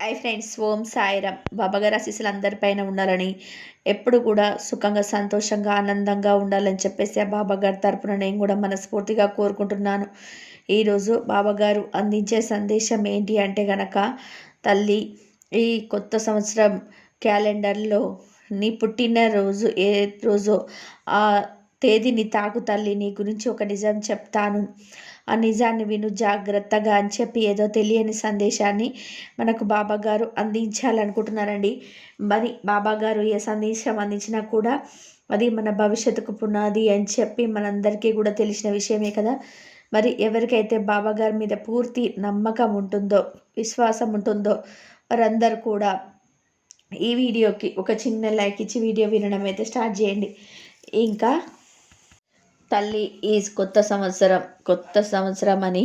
Hi friends ఓం సాయిరామ్. బాబాగారు ఆశీస్సులు అందరిపైన ఉండాలని ఎప్పుడు కూడా సుఖంగా సంతోషంగా ఆనందంగా ఉండాలని చెప్పేసి ఆ బాబాగారి తరపున నేను కూడా మనస్ఫూర్తిగా కోరుకుంటున్నాను. ఈరోజు బాబాగారు అందించే సందేశం ఏంటి అంటే గనక తల్లి ఈ కొత్త సంవత్సరం క్యాలెండర్లో నీ పుట్టినరోజు ఏ రోజో ఆ తేదీని తాకు తల్లి నీ గురించి ఒక నిజం చెప్తాను. ఆ నిజాన్ని విను జాగ్రత్తగా అని చెప్పి ఏదో తెలియని సందేశాన్ని మనకు బాబా గారు అందించాలనుకుంటున్నారండి. మరి బాబా గారు ఏ సందేశం అందించినా కూడా అది మన భవిష్యత్తుకు పునాది అని చెప్పి మనందరికీ కూడా తెలిసిన విషయమే కదా. మరి ఎవరికైతే బాబా గారి మీద పూర్తి నమ్మకం ఉంటుందో విశ్వాసం ఉంటుందో వారందరూ కూడా ఈ వీడియోకి ఒక చిన్న లైక్ ఇచ్చి వీడియో వినడం అయితే స్టార్ట్ చేయండి. ఇంకా తల్లి ఈ కొత్త సంవత్సరం కొత్త సంవత్సరం అని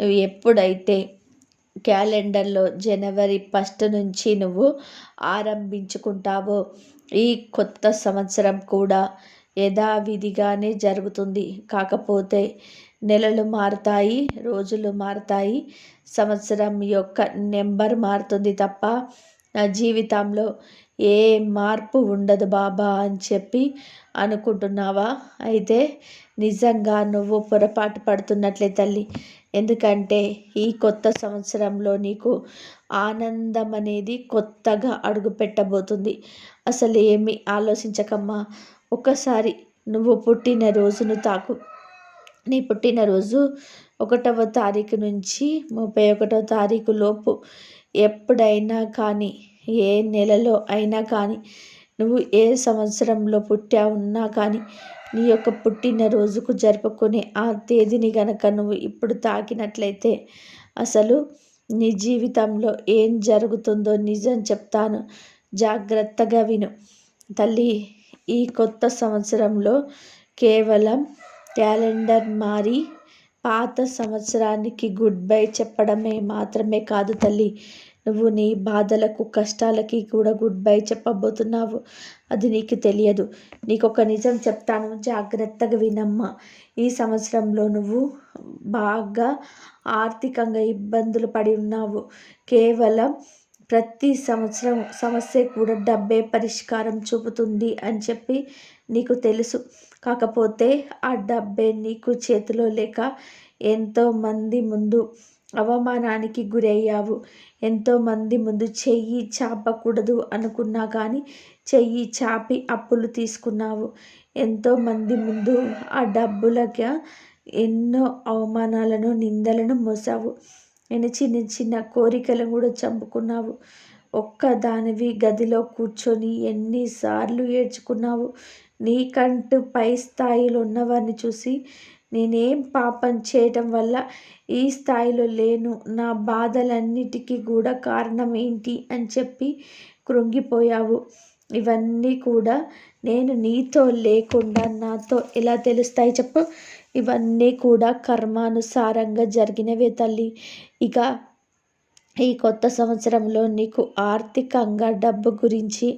నువ్వు ఎప్పుడైతే క్యాలెండర్లో జనవరి ఫస్ట్ నుంచి నువ్వు ఆరంభించుకుంటావో ఈ కొత్త సంవత్సరం కూడా యథావిధిగానే జరుగుతుంది. కాకపోతే నెలలు మారుతాయి రోజులు మారుతాయి సంవత్సరం యొక్క నెంబర్ మారుతుంది తప్ప నా జీవితంలో ఏ మార్పు ఉండదు బాబా అని చెప్పి అనుకుంటున్నావా? అయితే నిజంగా నువ్వు పొరపాటు పడుతున్నట్లే తల్లి. ఎందుకంటే ఈ కొత్త సంవత్సరంలో నీకు ఆనందం అనేది కొత్తగా అడుగుపెట్టబోతుంది అసలు ఏమి ఆలోచించకమ్మా. ఒకసారి నువ్వు పుట్టిన రోజును తాకు. నీ పుట్టినరోజు ఒకటవ తారీఖు నుంచి ముప్పై ఒకటవ తారీఖు లోపు ఎప్పుడైనా కానీ ఏ నెలలో అయినా కానీ నువ్వు ఏ సంవత్సరంలో పుట్టా ఉన్నా కానీ నీ యొక్క పుట్టినరోజుకు జరుపుకునే ఆ తేదీని గనక నువ్వు ఇప్పుడు తాకినట్లయితే అసలు నీ జీవితంలో ఏం జరుగుతుందో నిజం చెప్తాను. జాగ్రత్తగా విను. తల్లి ఈ కొత్త సంవత్సరంలో కేవలం క్యాలెండర్ మారి పాత సంవత్సరానికి గుడ్ బై చెప్పడమే మాత్రమే కాదు తల్లి. నువ్వు నీ బాధలకు కష్టాలకి కూడా గుడ్ బై చెప్పబోతున్నావు. అది నీకు తెలియదు. నీకు ఒక నిజం చెప్తాను. జాగ్రత్తగా వినమ్మా. ఈ సంవత్సరంలో నువ్వు బాగా ఆర్థికంగా ఇబ్బందులు పడి ఉన్నావు. కేవలం ప్రతి సంవత్సరం సమస్య కూడా డబ్బే పరిష్కారం చూపుతుంది అని చెప్పి నీకు తెలుసు. కాకపోతే ఆ డబ్బే నీకు చేతిలో లేక ఎంతోమంది ముందు అవమానానికి గురయ్యావు. ఎంతోమంది ముందు చెయ్యి చాపకూడదు అనుకున్నా కానీ చెయ్యి చాపి అప్పులు తీసుకున్నావు. ఎంతోమంది ముందు ఆ డబ్బులకి ఎన్నో అవమానాలను నిందలను మోసావు. నేను చిన్న చిన్న కోరికలను కూడా చంపుకున్నావు. ఒక్కదానివి గదిలో కూర్చొని ఎన్నిసార్లు ఏడ్చుకున్నావు. నీకంటూ పై స్థాయిలో ఉన్నవారిని చూసి నేనేం పాపం చేయటం వల్ల ఈ స్థాయిలో లేను నా బాధలన్నిటికీ కూడా కారణం ఏంటి అని చెప్పి కృంగిపోయావు. ఇవన్నీ కూడా నేను నీతో లేకుండా నాతో ఎలా తెలుస్తాయి చెప్పు. ఇవన్నీ కూడా కర్మానుసారంగా జరిగినవే తల్లి. ఇక ఈ కొత్త సంవత్సరంలో నీకు ఆర్థికంగా డబ్బు గురించి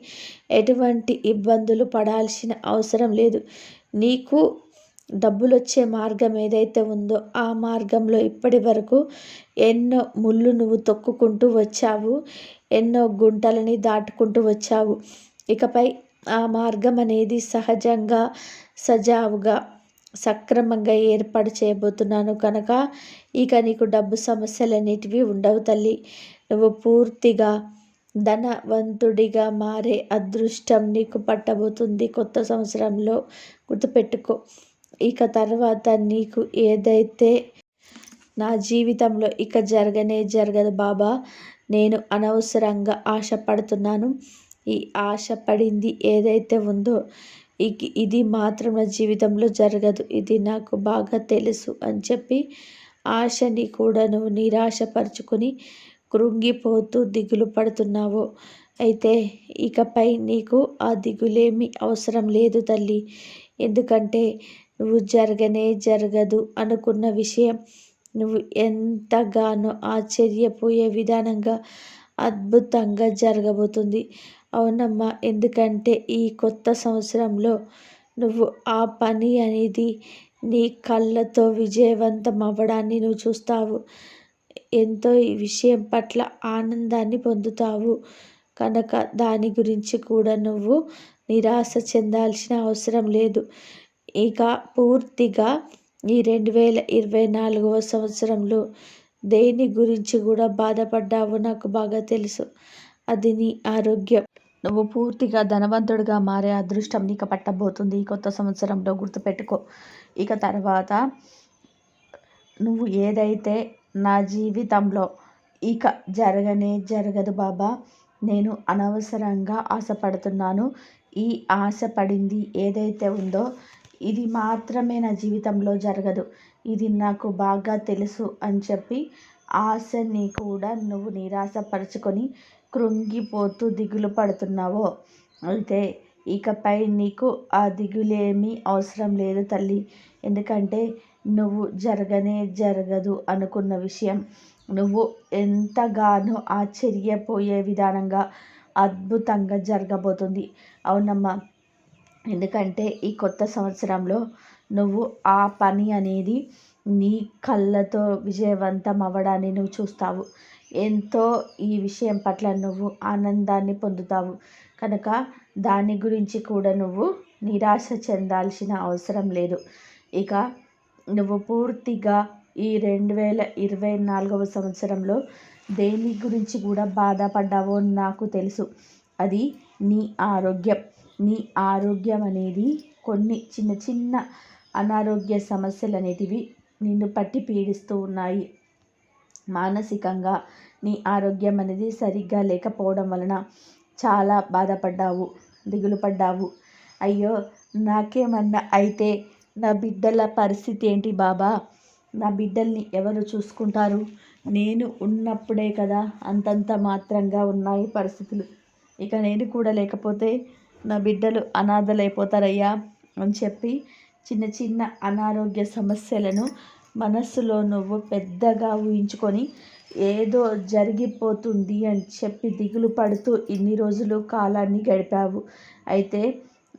ఎటువంటి ఇబ్బందులు పడాల్సిన అవసరం లేదు. నీకు డబ్బులు వచ్చే మార్గం ఏదైతే ఉందో ఆ మార్గంలో ఇప్పటి వరకు ఎన్నో ముళ్ళు నువ్వు తొక్కుకుంటూ వచ్చావు ఎన్నో గుంటలని దాటుకుంటూ వచ్చావు. ఇకపై ఆ మార్గం అనేది సహజంగా సజావుగా సక్రమంగా ఏర్పాటు చేయబోతున్నాను కనుక ఇక నీకు డబ్బు సమస్యలు అనేటివి ఉండవు తల్లి. నువ్వు పూర్తిగా ధనవంతుడిగా మారే అదృష్టం నీకు పట్టబోతుంది కొత్త సంవత్సరంలో గుర్తుపెట్టుకో. ఇక తర్వాత నీకు ఏదైతే నా జీవితంలో ఇక జరగనే జరగదు బాబా నేను అనవసరంగా ఆశపడుతున్నాను. ఈ ఆశ పడింది ఏదైతే ఉందో ఇది మాత్రం నా జీవితంలో జరగదు. ఇది నాకు బాగా తెలుసు అని చెప్పి ఆశని కూడా నువ్వు నిరాశపరుచుకొని కృంగిపోతూ దిగులు పడుతున్నావు. అయితే ఇకపై నీకు ఆ దిగులేమి అవసరం లేదు తల్లి. ఎందుకంటే నువ్వు జరగనే జరగదు అనుకున్న విషయం. నువ్వు ఎంతగానో ఆశ్చర్యపోయే విధానంగా అద్భుతంగా జరగబోతుంది. అవునమ్మా ఎందుకంటే ఈ కొత్త సంవత్సరంలో నువ్వు ఆ పని అనేది నీ కళ్ళతో విజయవంతం అవ్వడాన్ని నువ్వు చూస్తావు. ఎంతో ఈ విషయం పట్ల ఆనందాన్ని పొందుతావు. కనుక దాని గురించి కూడా నువ్వు నిరాశ చెందాల్సిన అవసరం లేదు. ఇక పూర్తిగా ఈ రెండు వేల ఇరవై నాలుగవ సంవత్సరంలో దేని గురించి కూడా బాధపడ్డావు నాకు బాగా తెలుసు. అది నీ ఆరోగ్యం. నువ్వు పూర్తిగా ధనవంతుడిగా మారే అదృష్టం నీకు పట్టబోతుంది. ఈ కొత్త సంవత్సరంలో గుర్తుపెట్టుకో. ఇక తర్వాత నువ్వు ఏదైతే నా జీవితంలో ఇక జరగనే జరగదు బాబా నేను అనవసరంగా ఆశపడుతున్నాను. ఈ ఆశపడింది ఏదైతే ఉందో ఇది మాత్రమే నా జీవితంలో జరగదు. ఇది నాకు బాగా తెలుసు అని చెప్పి ఆశని కూడా నువ్వు నిరాశపరుచుకొని కృంగిపోతూ దిగులు పడుతున్నావో. అయితే ఇకపై నీకు ఆ దిగులేమీ అవసరం లేదు తల్లి. ఎందుకంటే నువ్వు జరగనే జరగదు అనుకున్న విషయం. నువ్వు ఎంతగానో ఆశ్చర్యపోయే విధానంగా అద్భుతంగా జరగబోతుంది. అవునమ్మా ఎందుకంటే ఈ కొత్త సంవత్సరంలో నువ్వు ఆ పని అనేది నీ కళ్ళతో విజయవంతం అవ్వడాన్ని నువ్వు చూస్తావు. ఎంతో ఈ విషయం పట్ల నువ్వు ఆనందాన్ని పొందుతావు. కనుక దాని గురించి కూడా నువ్వు నిరాశ చెందాల్సిన అవసరం లేదు. ఇక నువ్వు పూర్తిగా ఈ రెండు వేల ఇరవై నాలుగవ సంవత్సరంలో దేని గురించి కూడా బాధపడ్డావో నాకు తెలుసు. అది నీ ఆరోగ్యం. నీ ఆరోగ్యం అనేది కొన్ని చిన్న చిన్న అనారోగ్య సమస్యలు అనేటివి నిన్ను పట్టి పీడిస్తూ ఉన్నాయి. మానసికంగా నీ ఆరోగ్యం అనేది సరిగ్గా లేకపోవడం వలన చాలా బాధపడ్డావు దిగులు పడ్డావు. అయ్యో నాకేమన్నా అయితే నా బిడ్డల పరిస్థితి ఏంటి బాబా? నా బిడ్డల్ని ఎవరు చూసుకుంటారు? నేను ఉన్నప్పుడే కదా అంతంత మాత్రంగా ఉన్నాయి పరిస్థితులు. ఇక నేను కూడా లేకపోతే నా బిడ్డలు అనాథలైపోతారయ్యా అని చెప్పి చిన్న చిన్న అనారోగ్య సమస్యలను మనస్సులో నువ్వు పెద్దగా ఊహించుకొని ఏదో జరిగిపోతుంది అని చెప్పి దిగులు పడుతూ ఇన్ని రోజులు కాలాన్ని గడిపావు. అయితే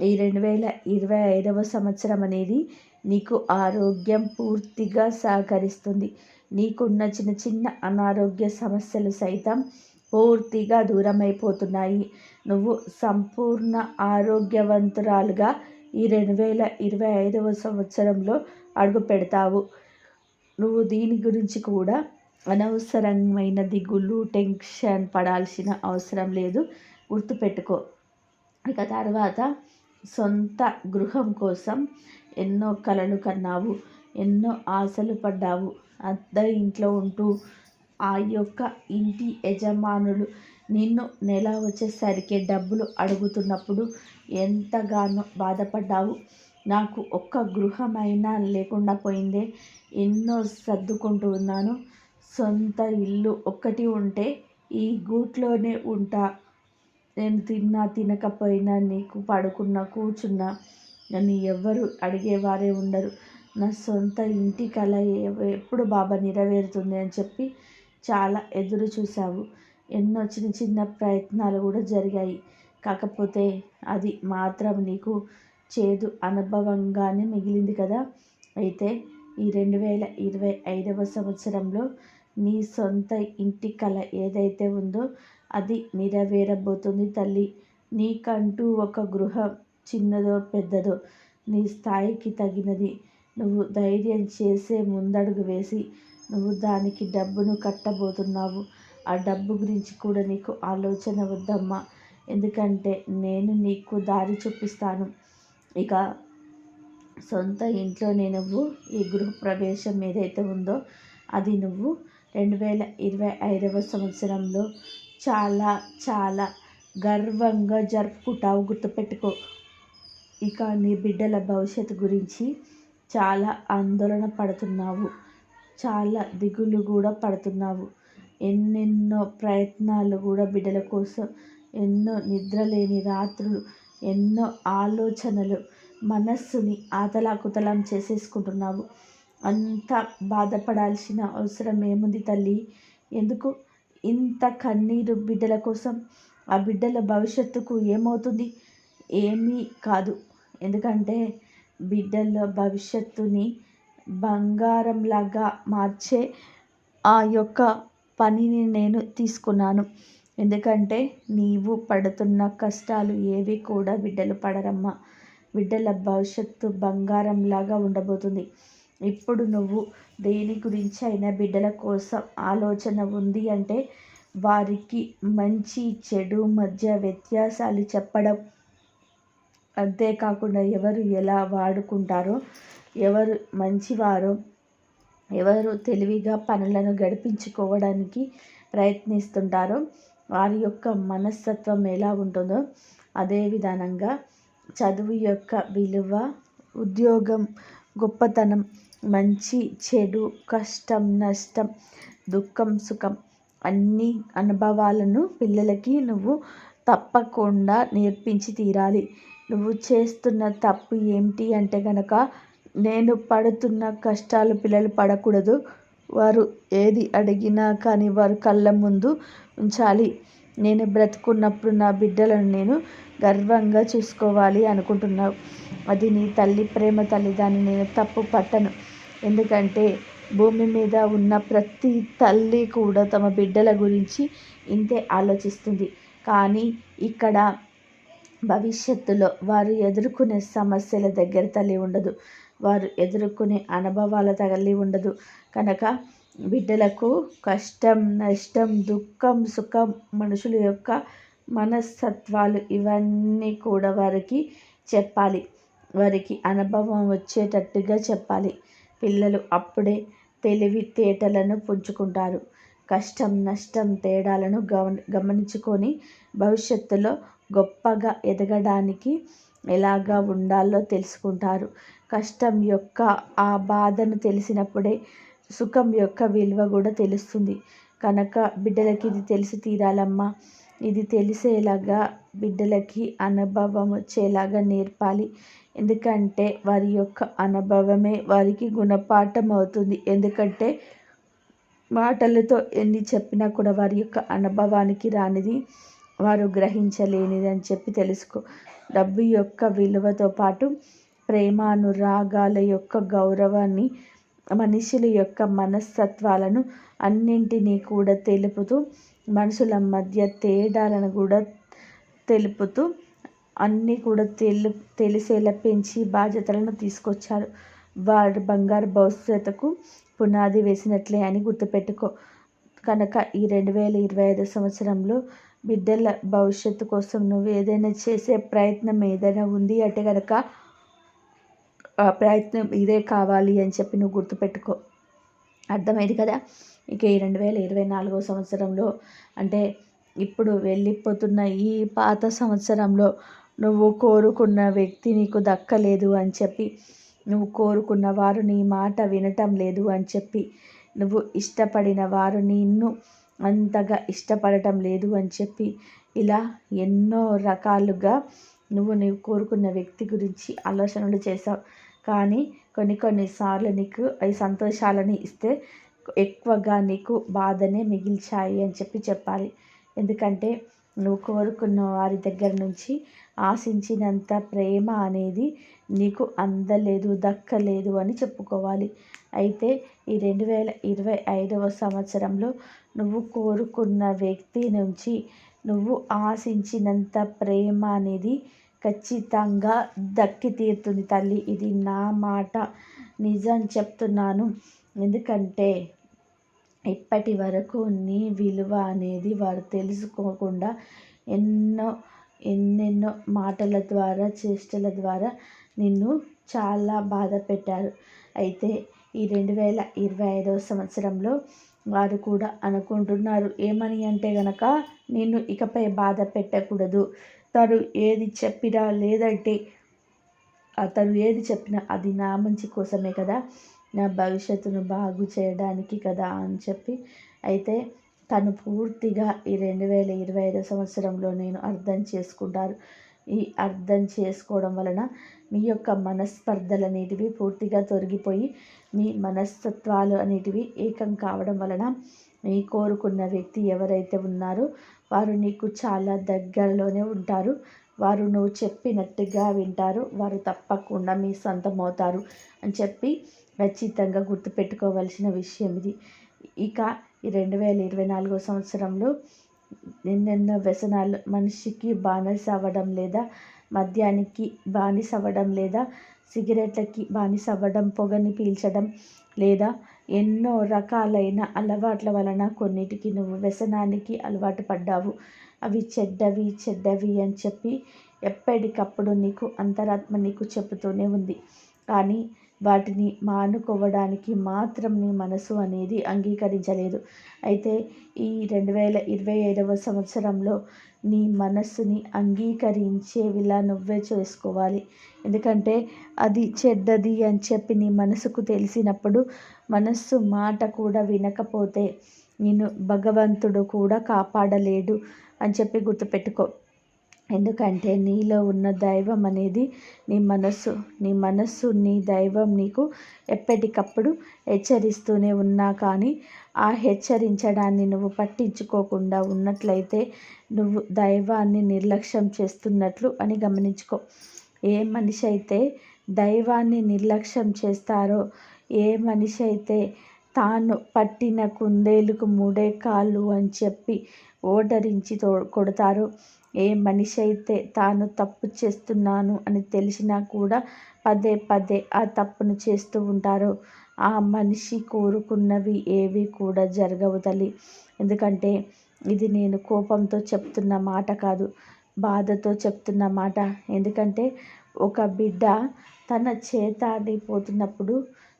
ఈ రెండు వేల ఇరవై ఐదవ సంవత్సరం అనేది నీకు ఆరోగ్యం పూర్తిగా సహకరిస్తుంది. నీకున్న చిన్న చిన్న అనారోగ్య సమస్యలు సైతం పూర్తిగా దూరమైపోతున్నాయి. నువ్వు సంపూర్ణ ఆరోగ్యవంతురాలుగా ఈ రెండు వేల ఇరవై ఐదవ సంవత్సరంలో అడుగు పెడతావు నువ్వు దీని గురించి కూడా అనవసరమైన దిగులు టెన్షన్ పడాల్సిన అవసరం లేదు. గుర్తుపెట్టుకో. ఇక తర్వాత సొంత గృహం కోసం ఎన్నో కలలు కన్నావు ఎన్నో ఆశలు పడ్డావు. అద్ద ఇంట్లో ఉంటూ ఆ యొక్క ఇంటి యజమానులు నిన్ను నెల వచ్చేసరికి డబ్బులు అడుగుతున్నప్పుడు ఎంతగానో బాధపడ్డావు. నాకు ఒక్క గృహమైనా లేకుండా పోయిందే. ఎన్నో సర్దుకుంటూ ఉన్నాను. సొంత ఇల్లు ఒక్కటి ఉంటే ఈ గూట్లోనే ఉంటా. నేను తిన్నా తినకపోయినా నీకు పడుకున్నా కూర్చున్నా. నన్ను ఎవ్వరు అడిగేవారే ఉండరు. నా సొంత ఇంటి కళ ఎప్పుడు బాబా నెరవేరుతుంది అని చెప్పి చాలా ఎదురు చూసావు ఎన్నో చిన్న చిన్న ప్రయత్నాలు కూడా జరిగాయి. కాకపోతే అది మాత్రం నీకు చేదు అనుభవంగానే మిగిలింది కదా. అయితే ఈ రెండు వేల ఇరవై ఐదవ సంవత్సరంలో నీ సొంత ఇంటి కళ ఏదైతే ఉందో అది నెరవేరబోతుంది తల్లి. నీకంటూ ఒక గృహం చిన్నదో పెద్దదో నీ స్థాయికి తగినది. నువ్వు ధైర్యం చేసే ముందడుగు వేసి నువ్వు దానికి డబ్బును కట్టబోతున్నావు. ఆ డబ్బు గురించి కూడా నీకు ఆలోచన వద్దమ్మా. ఎందుకంటే నేను నీకు దారి చూపిస్తాను. ఇక సొంత ఇంట్లోనే నువ్వు ఈ గృహప్రవేశం ఏదైతే ఉందో అది నువ్వు రెండు వేల ఇరవై ఐదవ సంవత్సరంలో చాలా చాలా గర్వంగా జరుపుకుంటావు. గుర్తుపెట్టుకో. ఇక నీ బిడ్డల భవిష్యత్తు గురించి చాలా ఆందోళన పడుతున్నావు. చాలా దిగులు కూడా పడుతున్నావు. ఎన్నెన్నో ప్రయత్నాలు కూడా బిడ్డల కోసం ఎన్నో నిద్రలేని రాత్రులు ఎన్నో ఆలోచనలు మనస్సుని ఆతలాకుతలం చేసేసుకుంటున్నావు. అంత బాధపడాల్సిన అవసరం ఏముంది తల్లి? ఎందుకు? ఇంత కన్నీరు బిడ్డల కోసం ఆ బిడ్డల భవిష్యత్తుకు ఏమవుతుంది? ఏమీ కాదు. ఎందుకంటే బిడ్డల భవిష్యత్తుని బంగారంలాగా మార్చే ఆ యొక్క పనిని నేను తీసుకున్నాను. ఎందుకంటే నీవు పడుతున్న కష్టాలు ఏవి కూడా బిడ్డలు పడరమ్మా. బిడ్డల భవిష్యత్తు బంగారంలాగా ఉండబోతుంది. ఇప్పుడు నువ్వు దేని గురించి అయినా బిడ్డల కోసం ఆలోచన ఉంది అంటే వారికి మంచి చెడు మధ్య వ్యత్యాసాలు చెప్పడం. అంతేకాకుండా ఎవరు ఎలా వాడుకుంటారో ఎవరు మంచివారో ఎవరు తెలివిగా పనులను గడిపించుకోవడానికి ప్రయత్నిస్తుంటారో వారి యొక్క మనస్తత్వం ఎలా ఉంటుందో అదే విధానంగా చదువు యొక్క విలువ ఉద్యోగం గొప్పతనం మంచి చెడు కష్టం నష్టం దుఃఖం సుఖం అన్ని అనుభవాలను పిల్లలకి నువ్వు తప్పకుండా నేర్పించి తీరాలి. నువ్వు చేస్తున్న తప్పు ఏమిటి అంటే కనుక నేను పడుతున్న కష్టాలు పిల్లలు పడకూడదు. వారు ఏది అడిగినా కానీ వారు కళ్ళ ముందు ఉంచాలి. నేను బ్రతుకున్నప్పుడు నా బిడ్డలను నేను గర్వంగా చూసుకోవాలి అనుకుంటున్నావు. అది నీ తల్లి ప్రేమ తల్లి దాన్ని నేను తప్పు పట్టను. ఎందుకంటే భూమి మీద ఉన్న ప్రతి తల్లి కూడా తమ బిడ్డల గురించి ఇంతే ఆలోచిస్తుంది. కానీ ఇక్కడ భవిష్యత్తులో వారు ఎదుర్కొనే సమస్యల దగ్గర తల్లి ఉండదు. వారు ఎదుర్కొనే అనుభవాల తల్లి ఉండదు. కనుక బిడ్డలకు కష్టం నష్టం దుఃఖం సుఖం మనుషుల యొక్క మనస్తత్వాలు ఇవన్నీ కూడా వారికి చెప్పాలి. వారికి అనుభవం వచ్చేటట్టుగా చెప్పాలి. పిల్లలు అప్పుడే తెలివితేటలను పుంజుకుంటారు. కష్టం నష్టం తేడాలను గమ గమనించుకొని భవిష్యత్తులో గొప్పగా ఎదగడానికి ఎలాగా ఉండాలో తెలుసుకుంటారు. కష్టం యొక్క ఆ బాధను తెలిసినప్పుడే సుఖం యొక్క విలువ కూడా తెలుస్తుంది. కనుక బిడ్డలకి ఇది తెలిసి తీరాలమ్మా. ఇది తెలిసేలాగా బిడ్డలకి అనుభవం వచ్చేలాగా నేర్పాలి. ఎందుకంటే వారి యొక్క అనుభవమే వారికి గుణపాఠం అవుతుంది. ఎందుకంటే మాటలతో ఎన్ని చెప్పినా కూడా వారి యొక్క అనుభవానికి రానిది వారు గ్రహించలేనిది అని చెప్పి తెలుసుకో. డబ్బు యొక్క విలువతో పాటు ప్రేమానురాగాల యొక్క గౌరవాన్ని మనుషుల యొక్క మనస్తత్వాలను అన్నింటినీ కూడా తెలుపుతూ మనుషుల మధ్య తేడాలను కూడా తెలుపుతూ అన్నీ కూడా తెలు తెలిసేలా పెంచి బాధ్యతలను తీసుకొచ్చారు. వారి బంగారు భవిష్యత్తుకు పునాది వేసినట్లే అని గుర్తుపెట్టుకో. కనుక ఈ రెండు వేల ఇరవై ఐదు సంవత్సరంలో బిడ్డల భవిష్యత్తు కోసం నువ్వు ఏదైనా చేసే ప్రయత్నం ఏదైనా ఉంది అంటే కనుక ప్రయత్నం ఇదే కావాలి అని చెప్పి నువ్వు గుర్తుపెట్టుకో. అర్థమైంది కదా? ఇక ఈ రెండు వేల ఇరవై నాలుగో సంవత్సరంలో అంటే ఇప్పుడు వెళ్ళిపోతున్న ఈ పాత సంవత్సరంలో నువ్వు కోరుకున్న వ్యక్తి నీకు దక్కలేదు అని చెప్పి నువ్వు కోరుకున్న వారు నీ మాట వినటం లేదు అని చెప్పి నువ్వు ఇష్టపడిన వారు నిన్ను అంతగా ఇష్టపడటం లేదు అని చెప్పి ఇలా ఎన్నో రకాలుగా నువ్వు నీవు కోరుకున్న వ్యక్తి గురించి ఆలోచనలు చేసావు కానీ కొన్ని కొన్నిసార్లు నీకు అవి సంతోషాలని ఇస్తే ఎక్కువగా నీకు బాధనే మిగిల్చాయి అని చెప్పి చెప్పాలి. ఎందుకంటే నువ్వు కోరుకున్న వారి దగ్గర నుంచి ఆశించినంత ప్రేమ అనేది నీకు అందలేదు దక్కలేదు అని చెప్పుకోవాలి. అయితే ఈ రెండు వేల ఇరవై ఐదవ సంవత్సరంలో నువ్వు కోరుకున్న వ్యక్తి నుంచి నువ్వు ఆశించినంత ప్రేమ అనేది ఖచ్చితంగా దక్కి తీరుతుంది తల్లి. ఇది నా మాట. నిజం చెప్తున్నాను. ఎందుకంటే ఇప్పటి వరకు నీ విలువ అనేది వారు తెలుసుకోకుండా ఎన్నో ఎన్నెన్నో మాటల ద్వారా చేష్టల ద్వారా నిన్ను చాలా బాధ పెట్టారు. అయితే ఈ రెండు వేల ఇరవై ఐదవ సంవత్సరంలో వారు కూడా అనుకుంటున్నారు. ఏమని అంటే గనక నిన్ను ఇకపై బాధ పెట్టకూడదు. తను ఏది చెప్పినా లేదంటే అతను ఏది చెప్పినా అది నా మంచి కోసమే కదా. నా భవిష్యత్తును బాగు చేయడానికి కదా అని చెప్పి అయితే తను పూర్తిగా ఈ రెండు వేల ఇరవై ఐదు సంవత్సరంలో నేను అర్థం చేసుకుంటారు ఈ అర్థం చేసుకోవడం వలన మీ యొక్క మనస్పర్ధలు అనేటివి పూర్తిగా తొలగిపోయి మీ మనస్తత్వాలు అనేటివి ఏకం కావడం వలన మీ కోరుకున్న వ్యక్తి ఎవరైతే ఉన్నారో వారు నీకు చాలా దగ్గరలోనే ఉంటారు. వారు నువ్వు చెప్పినట్టుగా వింటారు. వారు తప్పకుండా మీ సొంతం అవుతారు అని చెప్పి ఖచ్చితంగా గుర్తుపెట్టుకోవలసిన విషయం ఇది. ఇక ఈ రెండు వేల ఇరవై నాలుగో సంవత్సరంలో ఎన్నెన్నో వ్యసనాలు మనిషికి బానిస అవ్వడం లేదా మద్యానికి బానిస అవ్వడం లేదా సిగరెట్లకి బానిస అవ్వడం పొగని పీల్చడం లేదా ఎన్నో రకాలైన అలవాట్ల వలన కొన్నిటికి నువ్వు వ్యసనానికి అలవాటు పడ్డావు. అవి చెడ్డవి చెడ్డవి అని చెప్పి ఎప్పటికప్పుడు నీకు అంతరాత్మ నీకు చెబుతూనే ఉంది. కానీ వాటిని మానుకోవడానికి మాత్రం నీ మనసు అనేది అంగీకరించలేదు. అయితే ఈ రెండు వేల ఇరవై ఐదవ సంవత్సరంలో నీ మనస్సుని అంగీకరించేవిలా నువ్వే చేసుకోవాలి. ఎందుకంటే అది చెడ్డది అని చెప్పి నీ మనసుకు తెలిసినప్పుడు మనస్సు మాట కూడా వినకపోతే నిన్ను భగవంతుడు కూడా కాపాడలేడు అని చెప్పి గుర్తుపెట్టుకో. ఎందుకంటే నీలో ఉన్న దైవం అనేది నీ మనస్సు. నీ మనస్సు నీ దైవం నీకు ఎప్పటికప్పుడు హెచ్చరిస్తూనే ఉన్నా కానీ ఆ హెచ్చరించడాన్ని నువ్వు పట్టించుకోకుండా ఉన్నట్లయితే నువ్వు దైవాన్ని నిర్లక్ష్యం చేస్తున్నట్లు అని గమనించుకో. ఏ మనిషి అయితే దైవాన్ని నిర్లక్ష్యం చేస్తారో ఏ మనిషి అయితే తాను పట్టిన కుందేలుకు మూడే కాళ్ళు అని చెప్పి ఓటరించి తో కొడతారో ఏ మనిషి అయితే తాను తప్పు చేస్తున్నాను అని తెలిసినా కూడా పదే పదే ఆ తప్పును చేస్తూ ఉంటారో ఆ మనిషి కోరుకున్నవి ఏవి కూడా జరగవు తల్లి. ఎందుకంటే ఇది నేను కోపంతో చెప్తున్న మాట కాదు బాధతో చెప్తున్న మాట. ఎందుకంటే ఒక బిడ్డ తన చేతాడిపోతున్నప్పుడు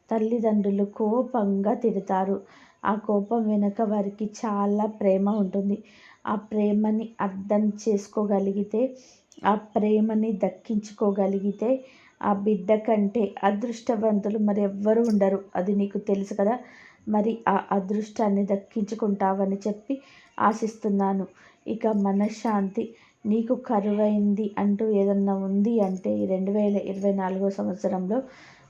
తల్లిదండ్రులు కోపంగా తిడతారు. ఆ కోపం వెనుక వారికి చాలా ప్రేమ ఉంటుంది. ఆ ప్రేమని అర్థం చేసుకోగలిగితే ఆ ప్రేమని దక్కించుకోగలిగితే ఆ బిడ్డ కంటే అదృష్టవంతులు మరి ఎవ్వరు ఉండరు. అది నీకు తెలుసు కదా. మరి ఆ అదృష్టాన్ని దక్కించుకుంటావని చెప్పి ఆశిస్తున్నాను. ఇక మనశ్శాంతి నీకు కరువైంది అంటూ ఏదన్నా ఉంది అంటే రెండు వేల ఇరవై నాలుగో సంవత్సరంలో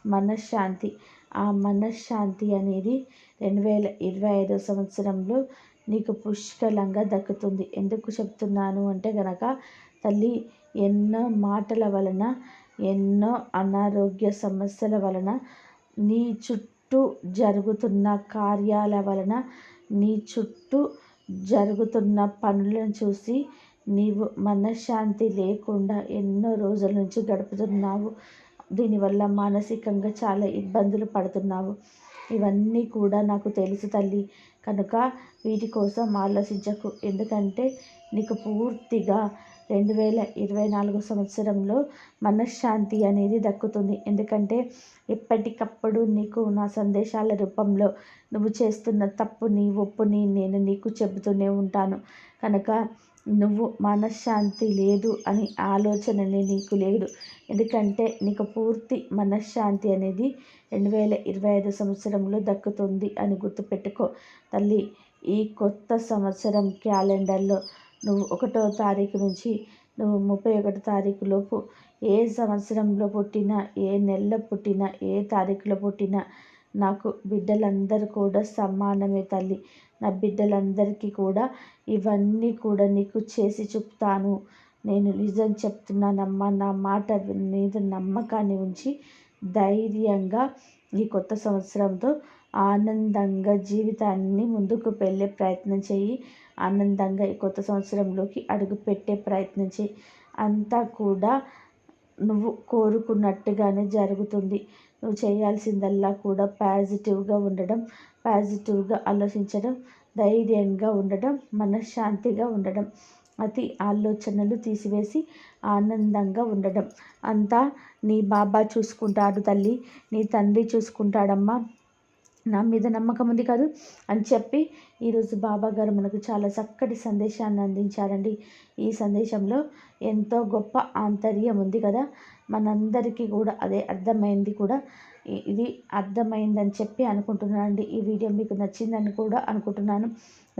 మనశ్శాంతి ఆ మనశ్శాంతి అనేది రెండు వేల ఇరవై ఐదో సంవత్సరంలో నీకు పుష్కలంగా దక్కుతుంది. ఎందుకు చెప్తున్నాను అంటే గనక తల్లి ఎన్నో మాటల వలన ఎన్నో అనారోగ్య సమస్యల వలన నీ చుట్టూ జరుగుతున్న కార్యాల వలన నీ చుట్టూ జరుగుతున్న పనులను చూసి నీవు మనశ్శాంతి లేకుండా ఎన్నో రోజుల నుంచి గడుపుతున్నావు. దీనివల్ల మానసికంగా చాలా ఇబ్బందులు పడుతున్నావు. ఇవన్నీ కూడా నాకు తెలుసు తల్లి. కనుక వీటి కోసం ఆలోచించకు. ఎందుకంటే నీకు పూర్తిగా రెండు వేల ఇరవై నాలుగు సంవత్సరంలో మనశ్శాంతి అనేది దక్కుతుంది. ఎందుకంటే ఎప్పటికప్పుడు నీకు నా సందేశాల రూపంలో నువ్వు చేస్తున్న తప్పుని ఒప్పుని నేను నీకు చెబుతూనే ఉంటాను. కనుక నువ్వు మనశ్శాంతి లేదు అని ఆలోచననే నీకు లేదు. ఎందుకంటే నీకు పూర్తి మనశ్శాంతి అనేది రెండు వేల ఇరవై ఐదు సంవత్సరంలో దక్కుతుంది అని గుర్తుపెట్టుకో. తల్లి ఈ కొత్త సంవత్సరం క్యాలెండర్లో నువ్వు ఒకటో తారీఖు నుంచి నువ్వు ముప్పై ఒకటో తారీఖు లోపు ఏ సంవత్సరంలో పుట్టినా ఏ నెలలో పుట్టినా ఏ తారీఖులో పుట్టినా నాకు బిడ్డలందరూ కూడా సమానమే తల్లి. నా బిడ్డలందరికీ కూడా ఇవన్నీ కూడా నీకు చేసి చెప్తాను. నేను నిజం చెప్తున్నానమ్మా నా మాట మీద నమ్మకాన్ని ఉంచి ధైర్యంగా ఈ కొత్త సంవత్సరంతో ఆనందంగా జీవితాన్ని ముందుకు వెళ్ళే ప్రయత్నం చేయి ఆనందంగా ఈ కొత్త సంవత్సరంలోకి అడుగుపెట్టే ప్రయత్నం చేయి. అంతా కూడా నువ్వు కోరుకున్నట్టుగానే జరుగుతుంది. నువ్వు చేయాల్సిందల్లా కూడా పాజిటివ్గా ఉండడం పాజిటివ్గా ఆలోచించడం ధైర్యంగా ఉండడం మనశ్శాంతిగా ఉండడం అతి ఆలోచనలు తీసివేసి ఆనందంగా ఉండడం. అంతా నీ బాబా చూసుకుంటాడు తల్లి నీ తండ్రి చూసుకుంటాడమ్మా. నా మీద నమ్మకం ఉంది కాదు అని చెప్పి ఈరోజు బాబా గారు మనకు చాలా చక్కటి సందేశాన్ని అందించారండి. ఈ సందేశంలో ఎంతో గొప్ప ఆంతర్యం ఉంది కదా. మనందరికీ కూడా అదే అర్థమైంది కూడా. ఇది అర్థమైందని చెప్పి అనుకుంటున్నానండి. ఈ వీడియో మీకు నచ్చిందని కూడా అనుకుంటున్నాను.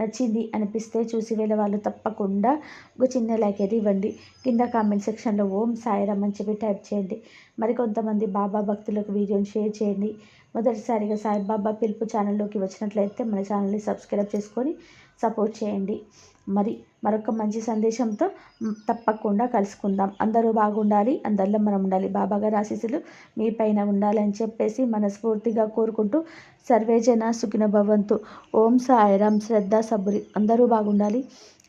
నచ్చింది అనిపిస్తే చూసి వెళ్ళే వాళ్ళు తప్పకుండా ఒక చిన్న లైక్ అయితే ఇవ్వండి. కింద కామెంట్ సెక్షన్లో ఓం సాయిరామ్ అని చెప్పి టైప్ చేయండి. మరికొంతమంది బాబా భక్తులకు వీడియోని షేర్ చేయండి. మొదటిసారిగా సాయిబాబా పిలుపు ఛానల్లోకి వచ్చినట్లయితే మన ఛానల్ని సబ్స్క్రైబ్ చేసుకొని సపోర్ట్ చేయండి. మరి మరొక మంచి సందేశంతో తప్పకుండా కలుసుకుందాం. అందరూ బాగుండాలి అందరిలో మనం ఉండాలి. బాబాగారి ఆశీస్సులు మీ పైన ఉండాలని చెప్పేసి మనస్ఫూర్తిగా కోరుకుంటూ సర్వేజన సుఖిన భవంతు. ఓం సాయిరాం శ్రద్ధ సబురి అందరూ బాగుండాలి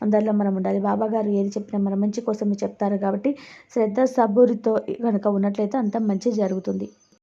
అందరిలో మనం ఉండాలి. బాబాగారు ఏది చెప్పినా మన మంచి కోసమే చెప్తారు కాబట్టి శ్రద్ధ సబూరితో కనుక ఉన్నట్లయితే అంత మంచి జరుగుతుంది.